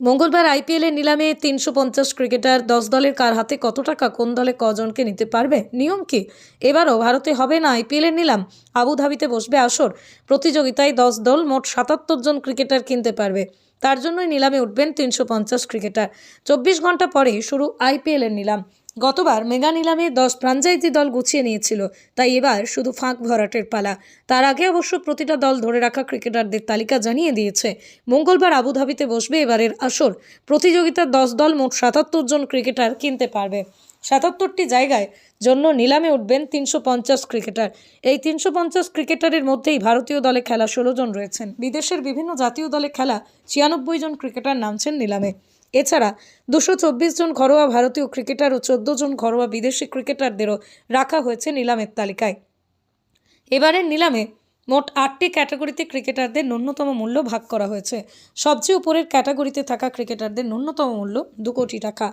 মঙ্গলবার আইপিএলের নিলামে তিনশো পঞ্চাশ ক্রিকেটার দশ দলের কার হাতে কত টাকা, কোন দলে কজনকে নিতে পারবে, নিয়ম কি? এবারও ভারতে হবে না আইপিএলের নিলাম। আবুধাবিতে বসবে আসর। প্রতিযোগিতায় দশ দল মোট সাতাত্তর জন ক্রিকেটার কিনতে পারবে। তার জন্যই নিলামে উঠবেন তিনশো পঞ্চাশ ক্রিকেটার। চব্বিশ ঘণ্টা পরেই শুরু আইপিএলের নিলাম। গতবার মেগা নিলামে দশ ফ্রাঞ্চাইজি দল গুছিয়ে নিয়েছিল, তাই এবার শুধু ফাঁক ভরাটের পালা। তার আগে অবশ্য প্রতিটা দল ধরে রাখা ক্রিকেটারদের তালিকা জানিয়ে দিয়েছে, মঙ্গলবার আবুধাবিতে বসবে এবারের আসর। প্রতিযোগিতার দশ দল মোট সাতাত্তর জন ক্রিকেটার কিনতে পারবে। সাতাত্তরটি জায়গায় জন্য নিলামে উঠবেন তিনশো পঞ্চাশ ক্রিকেটার। এই তিনশো পঞ্চাশ ক্রিকেটারের মধ্যেই ভারতীয় দলে খেলা ষোলো জন রয়েছেন। বিদেশের বিভিন্ন জাতীয় দলে খেলা ছিয়ানব্বই জন ক্রিকেটার নামছেন নিলামে। এছাড়া দুশো চব্বিশ জন ঘরোয়া ভারতীয় ক্রিকেটার ও চোদ্দ জন ঘরোয়া বিদেশি ক্রিকেটারদেরও রাখা হয়েছে নিলামের তালিকায়। এবারের নিলামে মোট আটটি ক্যাটাগরিতে ক্রিকেটারদের ন্যূনতম মূল্য ভাগ করা হয়েছে। সবচেয়ে উপরের ক্যাটাগরিতে থাকা ক্রিকেটারদের ন্যূনতম মূল্য দু কোটি টাকা।